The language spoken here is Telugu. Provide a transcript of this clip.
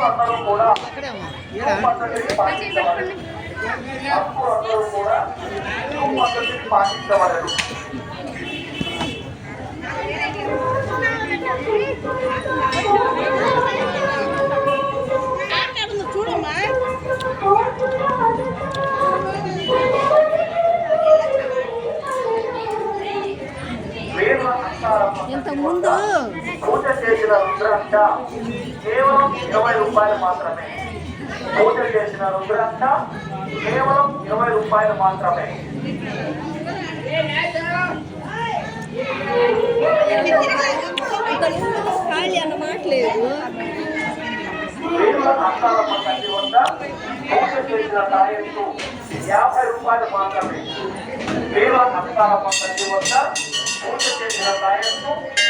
భక్తులందరూ కూడా పద్ధతిని పాటించవలెను భక్తులందరూ కూడా పద్ధతిని పాటించవలెను చూడమ్మా. ఇంతకుముందు ఇంత ముందు పూజ చేసిన రుద్రాక్ష కేవలం ఇరవై రూపాయలు మాత్రమే. పూజ చేసిన రుద్రాక్ష కేవలం ఇరవై రూపాయలు మాత్రమే. ఖాళీ లేదు తల్లి వద్ద పూజ చేసిన యాభై రూపాయలు మాత్రమే. వేల అంతారమ్మ తల్లి వద్ద Ponte aquele rapaz.